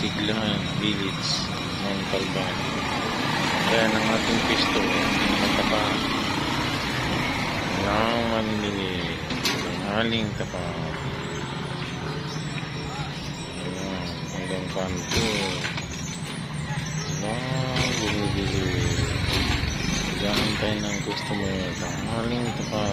Biglahan Village ng Kalban. Kaya ng ating pisto, matapa. Walang mamimili. Haling tapa. Ayan, hanggang kanto. Walang bumibili. Gantay ng customer. Haling tapa.